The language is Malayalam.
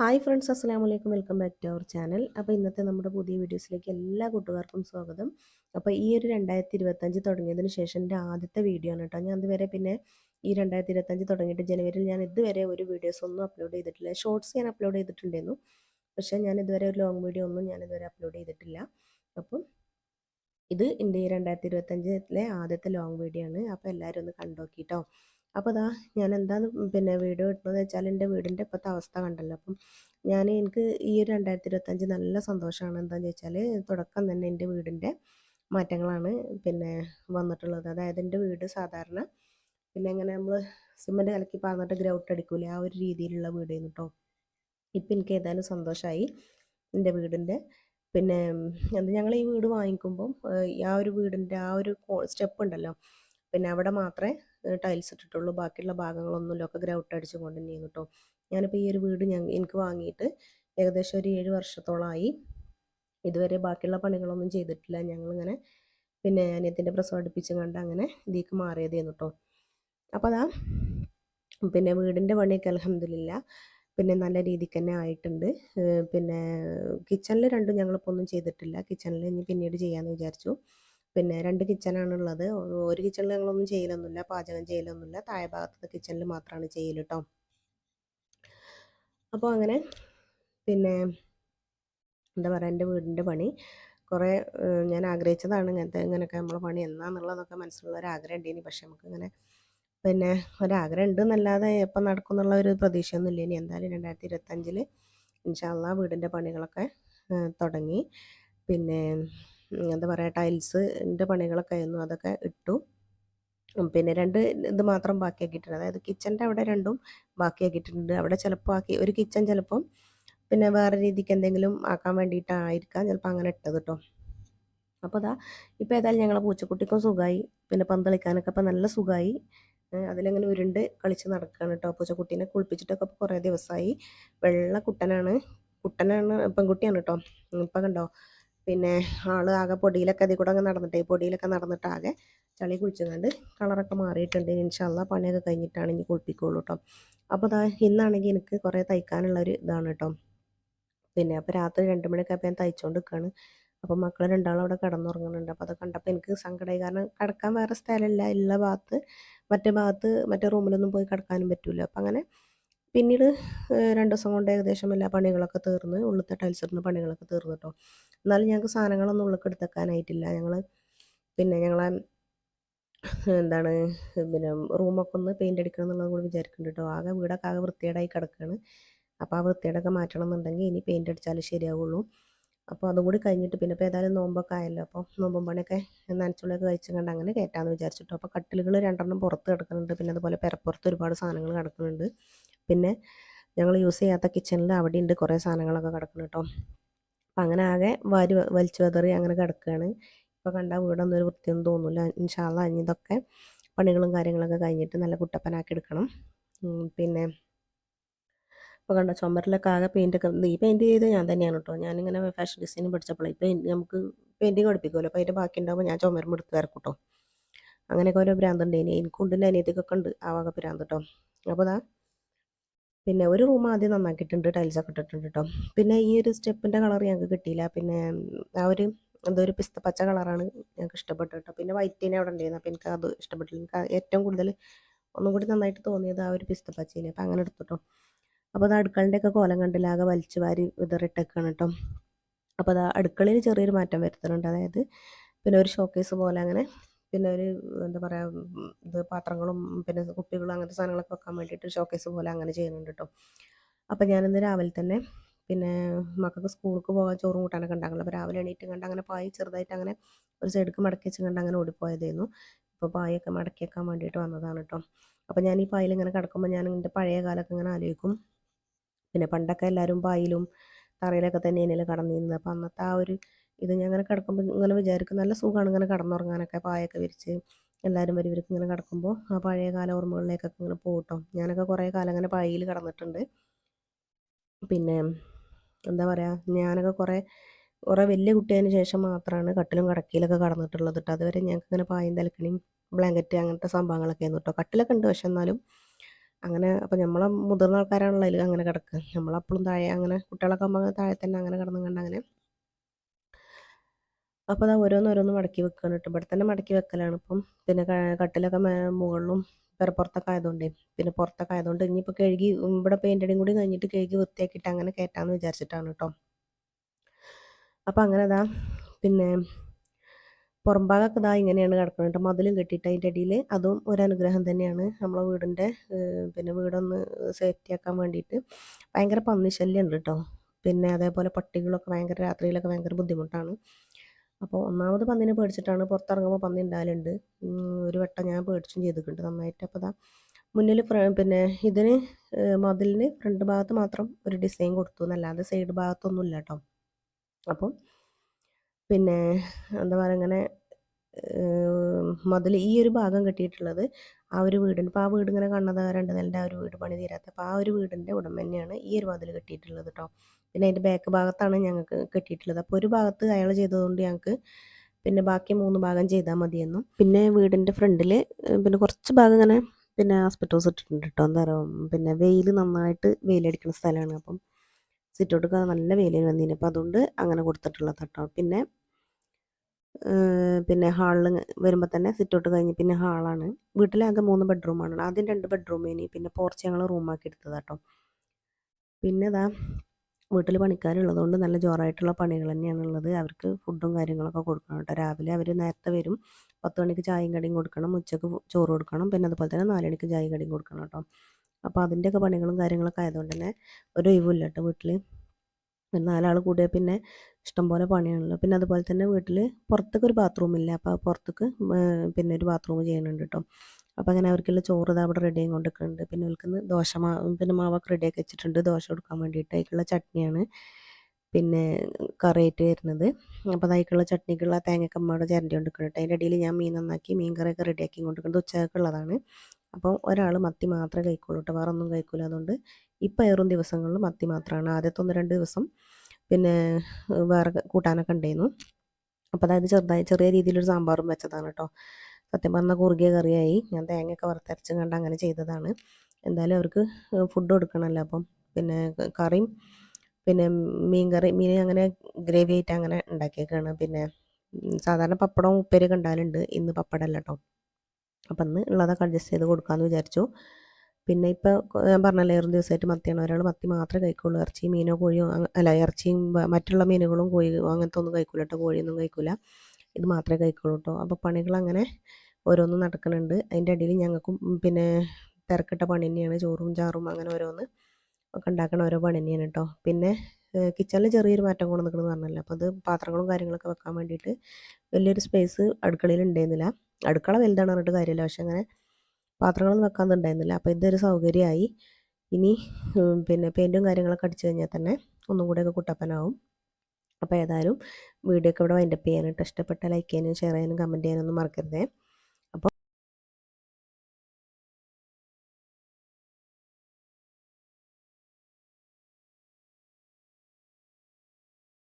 ഹായ് ഫ്രണ്ട്സ് അസ്സാം വലൈക്കും welcome back to our channel. അപ്പോൾ ഇന്നത്തെ നമ്മുടെ പുതിയ വീഡിയോസിലേക്ക് എല്ലാ കൂട്ടുകാർക്കും സ്വാഗതം. അപ്പോൾ ഈ ഒരു രണ്ടായിരത്തി ഇരുപത്തഞ്ച് തുടങ്ങിയതിന് ശേഷം എന്റെ ആദ്യത്തെ വീഡിയോ ആണ് കേട്ടോ. ഞാൻ അതുവരെ പിന്നെ ഈ രണ്ടായിരത്തി ഇരുപത്തഞ്ച് തുടങ്ങിയിട്ട് ജനുവരിയിൽ ഞാൻ ഇതുവരെ ഒരു വീഡിയോസ് ഒന്നും അപ്ലോഡ് ചെയ്തിട്ടില്ല. ഷോർട്സ് ഞാൻ അപ്ലോഡ് ചെയ്തിട്ടുണ്ടായിരുന്നു. പക്ഷേ ഞാൻ ഇതുവരെ ഒരു ലോങ് വീഡിയോ ഒന്നും ഞാൻ ഇതുവരെ അപ്ലോഡ് ചെയ്തിട്ടില്ല. അപ്പം ഇത് എന്റെ ഈ രണ്ടായിരത്തി ഇരുപത്തഞ്ചിലെ ആദ്യത്തെ ലോങ് വീഡിയോ ആണ്. അപ്പോൾ എല്ലാവരും ഒന്ന് കണ്ടോക്കിട്ടോ. അപ്പോൾ അതാ ഞാൻ എന്താണ് പിന്നെ വീഡിയോ ഇട്ടതെന്ന് വെച്ചാൽ എന്റെ വീടിന്റെ ഇപ്പോഴത്തെ അവസ്ഥ കണ്ടല്ലോ. അപ്പം ഞാൻ എനിക്ക് ഈ ഒരു രണ്ടായിരത്തി ഇരുപത്തഞ്ച് നല്ല സന്തോഷമാണ് എന്താണെന്ന് വെച്ചാൽ തുടക്കം തന്നെ എന്റെ വീടിന്റെ മാറ്റങ്ങളാണ് പിന്നെ വന്നിട്ടുള്ളത്. അതായത് എന്റെ വീട് സാധാരണ പിന്നെ ഇങ്ങനെ നമ്മൾ സിമെന്റ് കലക്കി പറഞ്ഞിട്ട് ഗ്രൗട്ട് അടിക്കൂലേ ആ ഒരു രീതിയിലുള്ള വീടായിരുന്നു കേട്ടോ ഇപ്പം എനിക്ക് ഏതായാലും സന്തോഷമായി എന്റെ വീടിന്റെ. പിന്നെ അത് ഞങ്ങൾ ഈ വീട് വാങ്ങിക്കുമ്പം ആ ഒരു വീടിന്റെ ആ ഒരു സ്റ്റെപ്പ് ഉണ്ടല്ലോ. പിന്നെ അവിടെ മാത്രമേ ടൈൽസ് ഇട്ടിട്ടുള്ളൂ. ബാക്കിയുള്ള ഭാഗങ്ങളൊന്നുമില്ല ഒക്കെ ഗ്രൗട്ട് അടിച്ച് കൊണ്ട് തന്നെയാണ് കേട്ടോ ഞാനിപ്പോൾ ഈ ഒരു വീട് ഞാൻ എനിക്ക് വാങ്ങിയിട്ട് ഏകദേശം ഒരു ഏഴ് വർഷത്തോളമായി ഇതുവരെ ബാക്കിയുള്ള പണികളൊന്നും ചെയ്തിട്ടില്ല. ഞങ്ങളിങ്ങനെ പിന്നെ അനിയത്തിന്റെ പ്രസവം അടുപ്പിച്ച് കണ്ട് അങ്ങനെ ഇതിലേക്ക് മാറിയതേന്നു കേട്ടോ അപ്പോൾ അതാ പിന്നെ വീടിന്റെ പണിയൊക്കെ അലഹമില്ല പിന്നെ നല്ല രീതിക്ക് തന്നെ ആയിട്ടുണ്ട്. പിന്നെ കിച്ചണിൽ രണ്ടും ഞങ്ങളിപ്പോൾ ഒന്നും ചെയ്തിട്ടില്ല. കിച്ചണിൽ ഇനി പിന്നീട് ചെയ്യാമെന്ന് വിചാരിച്ചു. പിന്നെ രണ്ട് കിച്ചണാണുള്ളത്. ഒരു കിച്ചണിൽ ഞങ്ങളൊന്നും ചെയ്യലൊന്നുമില്ല പാചകം ചെയ്യലൊന്നുമില്ല താഴെ ഭാഗത്തെ കിച്ചണിൽ മാത്രമാണ് ചെയ്യൽ കേട്ടോ അപ്പോൾ അങ്ങനെ പിന്നെ എന്താ പറയുക എന്റെ വീടിന്റെ പണി. കുറേ ഞാൻ ആഗ്രഹിച്ചതാണ് ഇങ്ങനത്തെ ഇങ്ങനെയൊക്കെ നമ്മളെ പണി എന്നാന്നുള്ളതൊക്കെ മനസ്സിലുള്ള ഒരു ആഗ്രഹം ഇനി പക്ഷെ നമുക്കിങ്ങനെ പിന്നെ ഒരാഗ്രഹം ഉണ്ടെന്നല്ലാതെ എപ്പം നടക്കും എന്നുള്ള ഒരു പ്രതീക്ഷയൊന്നുമില്ല ഇനി എന്തായാലും രണ്ടായിരത്തി ഇരുപത്തഞ്ചിൽ ഇൻഷാല്ല വീടിന്റെ പണികളൊക്കെ തുടങ്ങി. പിന്നെ എന്താ പറയുക ടൈൽസിന്റെ പണികളൊക്കെ ആയിരുന്നു. അതൊക്കെ ഇട്ടു. പിന്നെ രണ്ട് ഇത് മാത്രം ബാക്കിയാക്കിയിട്ടുണ്ട്. അതായത് കിച്ചന്റെ അവിടെ രണ്ടും ബാക്കിയാക്കിയിട്ടുണ്ട്. അവിടെ ചിലപ്പോൾ ആക്കി ഒരു കിച്ചൺ ചിലപ്പം പിന്നെ വേറെ രീതിക്ക് എന്തെങ്കിലും ആക്കാൻ വേണ്ടിയിട്ടായിരിക്കാം ചിലപ്പോൾ അങ്ങനെ ഇട്ടത് കേട്ടോ അപ്പോൾ അതാ ഇപ്പോൾ ഏതായാലും ഞങ്ങളെ പൂച്ചക്കുട്ടിക്കും സുഖമായി പിന്നെ പന്തളിക്കാനൊക്കെ ഇപ്പം നല്ല സുഖമായി അതിലങ്ങനെ ഉരുണ്ട് കളിച്ച് നടക്കുകയാണ് കേട്ടോ പൂച്ചക്കുട്ടീനെ കുളിപ്പിച്ചിട്ടൊക്കെ കുറേ ദിവസമായി വെള്ള കുട്ടനാണ്. കുട്ടനാണ് പെൺകുട്ടിയാണ് കേട്ടോ ഇപ്പം കണ്ടോ പിന്നെ ആൾ ആകെ പൊടിയിലൊക്കെ അതിൽ കൂടെ അങ്ങ് നടന്നിട്ടേ പൊടിയിലൊക്കെ നടന്നിട്ടാകെ ചളി കുളിച്ചുകൊണ്ട് കളറൊക്കെ മാറിയിട്ടുണ്ട്. ഇൻഷാല്ല പണിയൊക്കെ കഴിഞ്ഞിട്ടാണ് ഇനി കുളിപ്പിക്കുള്ളൂ കേട്ടോ അപ്പോൾ അതാ ഇന്നാണെങ്കിൽ എനിക്ക് കുറേ തയ്ക്കാനുള്ള ഒരു ഇതാണ് കേട്ടോ പിന്നെ അപ്പോൾ രാത്രി രണ്ട് മണിയൊക്കെ അപ്പോൾ ഞാൻ തയ്ച്ചുകൊണ്ട് നിൽക്കുകയാണ് അപ്പോൾ മക്കൾ രണ്ടാളും അവിടെ കിടന്നുറങ്ങുന്നുണ്ട്. അപ്പോൾ അത് കണ്ടപ്പോൾ എനിക്ക് സങ്കടമായി കാരണം കിടക്കാൻ വേറെ സ്ഥലമില്ല. എല്ലാ ഭാഗത്ത് മറ്റേ ഭാഗത്ത് മറ്റേ റൂമിലൊന്നും പോയി കിടക്കാനും പറ്റില്ല അപ്പം അങ്ങനെ പിന്നീട് രണ്ട് ദിവസം കൊണ്ട് ഏകദേശം എല്ലാ പണികളൊക്കെ തീർന്ന് ഉള്ളത്തെ ടൈൽസ് ഇടുന്ന പണികളൊക്കെ തീർന്നു കേട്ടോ എന്നാലും ഞങ്ങൾക്ക് സാധനങ്ങളൊന്നും ഉള്ളിൽ എടുത്തേക്കാനായിട്ടില്ല. ഞങ്ങൾ പിന്നെ ഞങ്ങളെ എന്താണ് പിന്നെ റൂമൊക്കെ ഒന്ന് പെയിന്റ് അടിക്കണം എന്നുള്ളത് കൂടി വിചാരിക്കുന്നുണ്ട് കേട്ടോ ആകെ വീടൊക്കെ ആകെ വൃത്തികേടായി കിടക്കുകയാണ് അപ്പോൾ ആ വൃത്തികേടൊക്കെ മാറ്റണം എന്നുണ്ടെങ്കിൽ ഇനി പെയിന്റ് അടിച്ചാലേ ശരിയാവുള്ളൂ. അപ്പോൾ അതും കൂടി കഴിഞ്ഞിട്ട് പിന്നെ ഇപ്പോൾ ഏതായാലും നോമ്പൊക്കെ ആയല്ലോ. അപ്പോൾ നോമ്പും പണിയൊക്കെ നനച്ചുള്ളിയൊക്കെ കഴിച്ചും കണ്ട് അങ്ങനെ കയറ്റാമെന്ന് വിചാരിച്ചിട്ടോ അപ്പോൾ കട്ടിലുകൾ രണ്ടെണ്ണം പുറത്ത് കിടക്കുന്നുണ്ട്. പിന്നെ അതുപോലെ പെരപ്പുറത്ത് ഒരുപാട് സാധനങ്ങൾ കിടക്കുന്നുണ്ട്. പിന്നെ ഞങ്ങൾ യൂസ് ചെയ്യാത്ത കിച്ചണിൽ അവിടെ ഉണ്ട് കുറേ സാധനങ്ങളൊക്കെ കിടക്കണം കേട്ടോ അപ്പം അങ്ങനെ ആകെ വാരി വലിച്ചു വെതറി അങ്ങനെ കിടക്കുകയാണ് ഇപ്പോൾ കണ്ട വീടൊന്നും ഒരു വൃത്തിയൊന്നും തോന്നില്ല ഇൻഷാല്ല ഇനി ഇതൊക്കെ പണികളും കാര്യങ്ങളൊക്കെ കഴിഞ്ഞിട്ട് നല്ല കുട്ടപ്പനാക്കി എടുക്കണം. പിന്നെ ഇപ്പോൾ കണ്ട ചുമരിലൊക്കെ ആകെ പെയിന്റൊക്കെ ഈ പെയിന്റ് ചെയ്ത് ഞാൻ തന്നെയാണ് കേട്ടോ ഞാനിങ്ങനെ ഫാഷൻ ഡിസൈനിങ് പഠിച്ചപ്പോൾ ഇപ്പോൾ നമുക്ക് പെയിന്റിങ് പഠിപ്പിക്കുമല്ലോ അപ്പോൾ അതിന്റെ ബാക്കി ഉണ്ടാകുമ്പോൾ ഞാൻ ചുമരും എടുത്ത് വരക്കൂട്ടോ അങ്ങനെയൊക്കെ ഓരോ ഭ്രാന്തുണ്ട്. ഇനി എനിക്കുണ്ട് അനിയത്തിക്കൊക്കെ ഉണ്ട്. ആ വക ഭ്രാന്ത് കേട്ടോ അപ്പോൾ അതാ പിന്നെ ഒരു റൂം ആദ്യം നന്നാക്കിയിട്ടുണ്ട് ടൈൽസൊക്കെ ഇട്ടിട്ടുണ്ട് കേട്ടോ പിന്നെ ഈ ഒരു സ്റ്റെപ്പിന്റെ കളർ ഞങ്ങൾക്ക് കിട്ടിയില്ല. പിന്നെ ആ ഒരു എന്തോ ഒരു പിസ്ത പച്ച കളറാണ് ഞങ്ങൾക്ക് ഇഷ്ടപ്പെട്ടു കേട്ടോ പിന്നെ വൈറ്റ് വൈറ്റിനെ അവിടെ ഉണ്ടായിരുന്നു. അപ്പോൾ എനിക്ക് അത് ഇഷ്ടപ്പെട്ടില്ല. എനിക്ക് ഏറ്റവും കൂടുതൽ ഒന്നും കൂടി നന്നായിട്ട് തോന്നിയത് ആ ഒരു പിസ്ത പച്ചേനെ. അപ്പോൾ അങ്ങനെ എടുത്തിട്ടോ അപ്പോൾ അത് അടുക്കളന്റെയൊക്കെ കോലം കണ്ടില്ല ആകെ വലിച്ചു വാരി വിതറിട്ടൊക്കെയാണ് കേട്ടോ അപ്പോൾ അത് അടുക്കളയിൽ ചെറിയൊരു മാറ്റം വരുത്തുന്നുണ്ട് അതായത് പിന്നെ ഒരു ഷോക്കേസ് പോലെ അങ്ങനെ പിന്നെ ഒരു എന്താ പറയുക ഇത് പാത്രങ്ങളും പിന്നെ കുപ്പികളും അങ്ങനത്തെ സാധനങ്ങളൊക്കെ വെക്കാൻ വേണ്ടിയിട്ട് ഷോക്കേസ് പോലെ അങ്ങനെ ചെയ്യുന്നുണ്ട് കേട്ടോ അപ്പം ഞാനിന്ന് രാവിലെ തന്നെ പിന്നെ മക്കൾക്ക് സ്കൂൾക്ക് പോകാൻ ചോറും കൂട്ടാനൊക്കെ ഉണ്ടാകുന്നത് അപ്പോൾ രാവിലെ എണീറ്റ് കണ്ട് അങ്ങനെ പായ് ചെറുതായിട്ട് അങ്ങനെ ഒരു സൈഡിലേക്ക് മടക്കി വെച്ച് കണ്ട് അങ്ങനെ ഓടിപ്പോയതായിരുന്നു. ഇപ്പോൾ പായൊക്കെ മടക്കി വെക്കാൻ വേണ്ടിയിട്ട് വന്നതാണ് കേട്ടോ അപ്പോൾ ഞാൻ ഈ പായിൽ ഇങ്ങനെ കിടക്കുമ്പോൾ ഞാൻ എന്റെ പഴയ കാലമൊക്കെ ഇങ്ങനെ ആലോചിക്കും. പിന്നെ പണ്ടൊക്കെ എല്ലാവരും പായിലും തറയിലൊക്കെ തന്നെ ഇതിൽ കടന്നിരുന്നത്. അപ്പോൾ അന്നത്തെ ആ ഒരു ഇത് ഞാൻ അങ്ങനെ കിടക്കുമ്പോൾ ഇങ്ങനെ വിചാരിക്കും നല്ല സുഖമാണ് ഇങ്ങനെ കിടന്നുറങ്ങാനൊക്കെ പായൊക്കെ വിരിച്ച് എല്ലാവരും വരി ഇങ്ങനെ കിടക്കുമ്പോൾ ആ പഴയ കാല ഓർമ്മകളിലേക്കൊക്കെ ഇങ്ങനെ പോകട്ടോ ഞാനൊക്കെ കുറേ കാലം അങ്ങനെ പഴയിൽ കിടന്നിട്ടുണ്ട്. പിന്നെ എന്താ പറയുക ഞാനൊക്കെ കുറേ കുറേ വലിയ കുട്ടിയതിന് ശേഷം മാത്രമാണ് കട്ടിലും കടക്കിയിലൊക്കെ കടന്നിട്ടുള്ളത് കേട്ടോ അതുവരെ ഞങ്ങൾക്ക് ഇങ്ങനെ പായും തലക്കണിയും ബ്ലാങ്കറ്റ് അങ്ങനത്തെ സംഭവങ്ങളൊക്കെ ആയിരുന്നു കേട്ടോ കട്ടിലൊക്കെ ഉണ്ട് പക്ഷെ എന്നാലും അങ്ങനെ അപ്പോൾ നമ്മളെ മുതിർന്ന ആൾക്കാരാണല്ലോ അതിൽ അങ്ങനെ കിടക്കുക നമ്മളപ്പോഴും താഴെ അങ്ങനെ കുട്ടികളൊക്കെ ആകുമ്പോൾ താഴെ തന്നെ അങ്ങനെ കിടന്നും കണ്ട് അങ്ങനെ അപ്പോൾ അത് ഓരോന്നോരോന്ന് മടക്കി വെക്കുകയാണ് കേട്ടോ ഇവിടെ തന്നെ മടക്കി വെക്കലാണ്. ഇപ്പം പിന്നെ കട്ടിലൊക്കെ മുകളിലും മുകളിലും പുറത്തൊക്കെ ആയതുകൊണ്ട് പിന്നെ പുറത്തൊക്കെ ആയതുകൊണ്ട് ഇനിയിപ്പോൾ കഴുകി ഇവിടെ പെയിന്റടിയും കൂടി കഴിഞ്ഞിട്ട് കഴുകി വൃത്തിയാക്കിയിട്ട് അങ്ങനെ കയറ്റാമെന്ന് വിചാരിച്ചിട്ടാണ് കേട്ടോ അപ്പോൾ അങ്ങനെ ഇതാ പിന്നെ പുറംഭാഗമൊക്കെ ഇതാ ഇങ്ങനെയാണ് കിടക്കുന്നത് കേട്ടോ മതിലും കെട്ടിയിട്ട് അതിന്റെ അടിയിൽ അതും ഒരു അനുഗ്രഹം തന്നെയാണ്. നമ്മളെ വീടിന്റെ പിന്നെ വീടൊന്ന് സേഫ്റ്റി ആക്കാൻ വേണ്ടിയിട്ട് ഭയങ്കര പന്നി ശല്യമുണ്ട് കേട്ടോ പിന്നെ അതേപോലെ പട്ടികളൊക്കെ ഭയങ്കര രാത്രിയിലൊക്കെ ഭയങ്കര ബുദ്ധിമുട്ടാണ്. അപ്പോൾ ഒന്നാമത് പന്നിനെ പേടിച്ചിട്ടാണ് പുറത്തിറങ്ങുമ്പോൾ പന്നി ഉണ്ടാകലുണ്ട് ഒരു വട്ടം ഞാൻ പേടിച്ചും ചെയ്തിട്ടുണ്ട് നന്നായിട്ട്. അപ്പോൾ അതാ മുന്നിൽ പിന്നെ ഇതിന് മതിലിന് ഫ്രണ്ട് ഭാഗത്ത് മാത്രം ഒരു ഡിസൈൻ കൊടുത്തു. എന്നല്ലാതെ സൈഡ് ഭാഗത്തൊന്നും ഇല്ല കേട്ടോ അപ്പം പിന്നെ എന്താ പറയുക ഇങ്ങനെ മതിൽ ഈ ഒരു ഭാഗം കെട്ടിയിട്ടുള്ളത് ആ ഒരു വീടിന്. ഇപ്പോൾ ആ വീട് ഇങ്ങനെ കണ്ണത് രണ്ട് നിലന്റെ ആ ഒരു വീട് പണി തീരാത്ത അപ്പോൾ ആ ഒരു വീടിന്റെ ഉടമ തന്നെയാണ് ഈ ഒരു മതിൽ കെട്ടിയിട്ടുള്ളത് കേട്ടോ പിന്നെ അതിന്റെ ബാക്ക് ഭാഗത്താണ് ഞങ്ങൾക്ക് കെട്ടിയിട്ടുള്ളത്. അപ്പോൾ ഒരു ഭാഗത്ത് അയാൾ ചെയ്തതുകൊണ്ട് ഞങ്ങൾക്ക് പിന്നെ ബാക്കി മൂന്ന് ഭാഗം ചെയ്താൽ മതിയെന്നും. പിന്നെ വീടിന്റെ ഫ്രണ്ടിൽ പിന്നെ കുറച്ച് ഭാഗം ഇങ്ങനെ പിന്നെ ആസ്പെറ്റോസ് ഇട്ടിട്ടുണ്ട് കേട്ടോ എന്താ പറയുക പിന്നെ വെയിൽ നന്നായിട്ട് വെയിലടിക്കുന്ന സ്ഥലമാണ്. അപ്പം സിറ്റൗട്ടൊക്കെ നല്ല വെയിലിന് വന്നിന്. അപ്പോൾ അതുകൊണ്ട് അങ്ങനെ കൊടുത്തിട്ടുള്ളത് കേട്ടോ പിന്നെ പിന്നെ ഹാളിൽ വരുമ്പോൾ തന്നെ സിറ്റൗട്ട് കഴിഞ്ഞ് പിന്നെ ഹാളാണ്. വീട്ടിലാകെ മൂന്ന് ബെഡ്റൂമാണ് ആദ്യം രണ്ട് ബെഡ്റൂമേനി പിന്നെ പോർച്ച് ഞങ്ങൾ റൂമാക്കി എടുത്തത് കേട്ടോ പിന്നെ ഇതാ വീട്ടിൽ പണിക്കാരുള്ളതുകൊണ്ട് നല്ല ജോറായിട്ടുള്ള പണികൾ തന്നെയാണ് ഉള്ളത്. അവർക്ക് ഫുഡും കാര്യങ്ങളൊക്കെ കൊടുക്കണം കേട്ടോ രാവിലെ അവർ നേരത്തെ വരും. പത്ത് മണിക്ക് ചായയും കടിയും കൊടുക്കണം. ഉച്ചയ്ക്ക് ചോറ് കൊടുക്കണം. പിന്നെ അതുപോലെ തന്നെ നാല് മണിക്ക് ചായയും കടിയും കൊടുക്കണം കേട്ടോ അപ്പോൾ അതിന്റെയൊക്കെ പണികളും കാര്യങ്ങളൊക്കെ ആയതുകൊണ്ട് തന്നെ ഒരു ഒഴിവില്ല കേട്ടോ വീട്ടിൽ പിന്നെ നാലാൾ കൂടിയാൽ പിന്നെ ഇഷ്ടംപോലെ പണിയാണല്ലോ. പിന്നെ അതുപോലെ തന്നെ വീട്ടിൽ പുറത്തേക്ക് ഒരു ബാത്റൂം ഇല്ല? അപ്പോൾ പുറത്തേക്ക് പിന്നെ ഒരു ബാത്റൂം ചെയ്യുന്നുണ്ട് കേട്ടോ അപ്പോൾ അങ്ങനെ അവർക്കുള്ള ചോറ് ഇതാ അവിടെ റെഡി കൊണ്ടിരിക്കുന്നുണ്ട് പിന്നെ അവർക്ക് ദോശ മാ പിന്നെ മാവൊക്കെ റെഡിയാക്കി വെച്ചിട്ടുണ്ട്. ദോശ കൊടുക്കാൻ വേണ്ടിയിട്ട് അതിലേക്കുള്ള ചട്നിയാണ് പിന്നെ കറിയായിട്ട് വരുന്നത്. അപ്പോൾ അതായിക്കുള്ള ചട്നിക്കുള്ള തേങ്ങക്കമ്മയുടെ ചരണ്ടി കൊണ്ടിരിക്കുന്നുണ്ട് അതിന്റെ ഇടയിൽ ഞാൻ മീൻ നന്നാക്കി മീൻ കറിയൊക്കെ റെഡിയാക്കി കൊണ്ടിരിക്കുന്നത് ഉച്ചക്കുള്ളതാണ് അപ്പോൾ ഒരാൾ മത്തി മാത്രമേ കഴിക്കുള്ളൂ കേട്ടോ വേറെ ഒന്നും കഴിക്കില്ല അതുകൊണ്ട് ഇപ്പം ഏറും ദിവസങ്ങളിൽ മത്തി മാത്രമാണ് ആദ്യത്തെ ഒന്ന് രണ്ട് ദിവസം പിന്നെ വേറെ കൂട്ടാനൊക്കെ ഉണ്ടായിരുന്നു. അപ്പോൾ അതായത് ചെറുതായി ചെറിയ രീതിയിലൊരു സാമ്പാറും വെച്ചതാണ് കേട്ടോ സത്യം പറഞ്ഞാൽ കുറുകിയ കറിയായി. ഞാൻ തേങ്ങയൊക്കെ വറുത്തരച്ചും കണ്ട് അങ്ങനെ ചെയ്തതാണ്. എന്തായാലും അവർക്ക് ഫുഡ് കൊടുക്കണമല്ലോ അപ്പം. പിന്നെ കറിയും പിന്നെ മീൻ കറി മീൻ അങ്ങനെ ഗ്രേവി ആയിട്ട് അങ്ങനെ ഉണ്ടാക്കിയേക്കാണ്. പിന്നെ സാധാരണ പപ്പടവും ഉപ്പേരിയൊക്കെ ഉണ്ടാകലുണ്ട് ഇന്ന് പപ്പടമല്ല കേട്ടോ അപ്പം ഇന്ന് ഉള്ളതൊക്കെ അഡ്ജസ്റ്റ് ചെയ്ത് കൊടുക്കാമെന്ന് വിചാരിച്ചു. പിന്നെ ഇപ്പോൾ ഞാൻ പറഞ്ഞല്ലോ ഏറും ദിവസമായിട്ട് മത്തിയാണ് ഒരാൾ മത്തി മാത്രമേ കഴിക്കുള്ളൂ. ഇറച്ചി മീനോ കോഴിയോ അല്ല ഇറച്ചിയും മറ്റുള്ള മീനുകളും കോഴിയോ അങ്ങനത്തെ ഒന്നും കഴിക്കില്ല കേട്ടോ. കോഴിയൊന്നും കഴിക്കില്ല ഇത് മാത്രമേ കഴിക്കുള്ളൂ കേട്ടോ. അപ്പോൾ പണികൾ അങ്ങനെ ഓരോന്നും നടക്കുന്നുണ്ട് അതിന്റെ ഇടയിൽ ഞങ്ങൾക്കും പിന്നെ തിരക്കിട്ട പണി തന്നെയാണ്. ചോറും ചാറും അങ്ങനെ ഓരോന്ന് ഒക്കെ ഉണ്ടാക്കണ ഓരോ പണി തന്നെയാണ് കേട്ടോ. പിന്നെ കിച്ചണിൽ ചെറിയൊരു മാറ്റം കൊണ്ട് നിൽക്കണമെന്ന് പറഞ്ഞല്ലോ? അപ്പോൾ അത് പാത്രങ്ങളും കാര്യങ്ങളൊക്കെ വെക്കാൻ വേണ്ടിയിട്ട് വലിയൊരു സ്പേസ് അടുക്കളയിൽ ഉണ്ടായിരുന്നില്ല. അടുക്കള വലുതാണ് പറഞ്ഞിട്ട് കാര്യമില്ല. പക്ഷെ അങ്ങനെ പാത്രങ്ങളൊന്നും വെക്കാൻ ഉണ്ടായിരുന്നില്ല. അപ്പോൾ ഇതൊരു സൗകര്യമായി. ഇനി പിന്നെ പെയിന്റും കാര്യങ്ങളൊക്കെ അടിച്ചു കഴിഞ്ഞാൽ തന്നെ ഒന്നും കൂടെയൊക്കെ കുട്ടപ്പനാവും. അപ്പോൾ ഏതായാലും വീഡിയോ ഒക്കെ ഇവിടെ വൈൻഡപ്പ് ചെയ്യാനായിട്ട് ഇഷ്ടപ്പെട്ട ലൈക്ക് ചെയ്യാനും ഷെയർ ചെയ്യാനും കമന്റ് ചെയ്യാനൊന്നും മറക്കരുതേ.